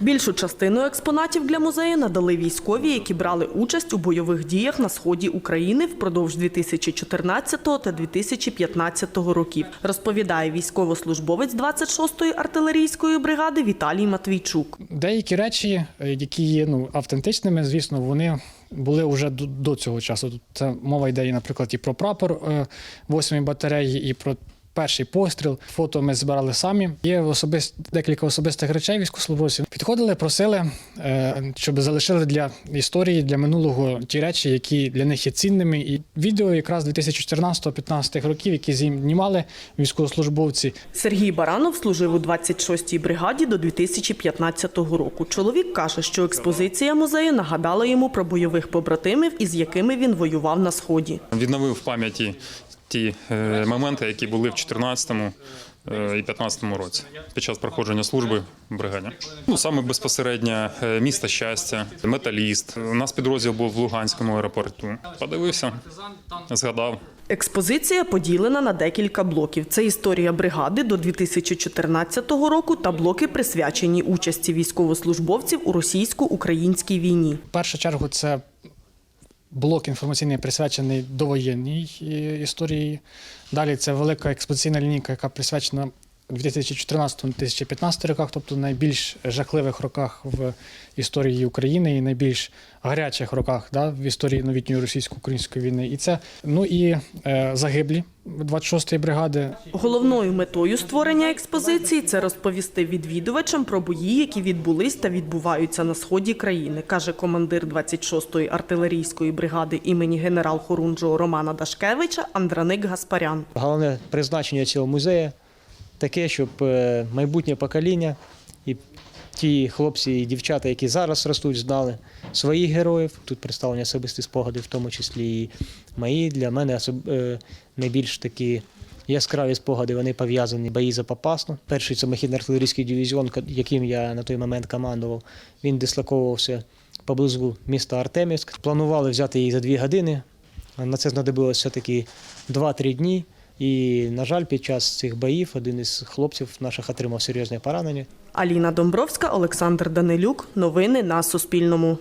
Більшу частину експонатів для музею надали військові, які брали участь у бойових діях на сході України впродовж 2014 та 2015 років, розповідає військовослужбовець 26-ї артилерійської бригади Віталій Матвійчук. Деякі речі, е, які є ну, автентичними, звісно, вони були вже до, цього часу. Тут Це мова йде, наприклад, і про прапор 8-ї батареї, і про перший постріл. Фото ми збирали самі. Є особист, декілька особистих речей військовослужбовців. Підходили, просили, е, щоб залишили для історії, для минулого ті речі, які для них є цінними. І відео якраз 2014-15 років, які знімали військовослужбовці, Сергій Баранов служив у 26-й бригаді до 2015 року. Чоловік каже, що експозиція музею нагадала йому про бойових побратимів, із якими він воював на сході. відновив в пам'яті ті е, моменти, які були в 2014 е, і 2015 році під час проходження служби в бригаді. Ну саме безпосередньо е, місто щастя, металіст. У нас підрозділ був в Луганському аеропорту. Подивився, згадав. Експозиція поділена на декілька блоків. Це історія бригади до 2014 року та блоки присвячені участі військовослужбовців у російсько-українській війні. В першу чергу це блок інформаційний присвячений довоєнній е, історії. Далі це велика експозиційна лінійка, яка присвячена 2014-2015 роках, тобто найбільш жахливих роках в історії України і найбільш гарячих роках да, в історії новітньої російсько-української війни. І це ну і е, загиблі 26-ї бригади, Головною метою створення експозиції це розповісти відвідувачам про бої, які відбулись та відбуваються на сході країни, каже командир 26-ї артилерійської бригади імені генерал-хорунжого Романа Дашкевича Андраник Гаспарян. Головне призначення цього музею таке, щоб е, майбутнє покоління і ті хлопці і дівчата, які зараз ростуть, знали своїх героїв. Тут представлені особисті спогади, в тому числі і мої. Для мене е, найбільш такі яскраві спогади вони пов'язані бої за Попасну. Перший самохідний артилерійський дивізіон, яким я на той момент командував, він дислоковувався поблизу міста Артемівськ. Планували взяти її за дві години. На це знадобилося все-таки 2-3 дні. І, на жаль, під час цих боїв один із хлопців наших отримав серйозне поранення. Аліна Домбровська, Олександр Данилюк. Новини на Суспільному.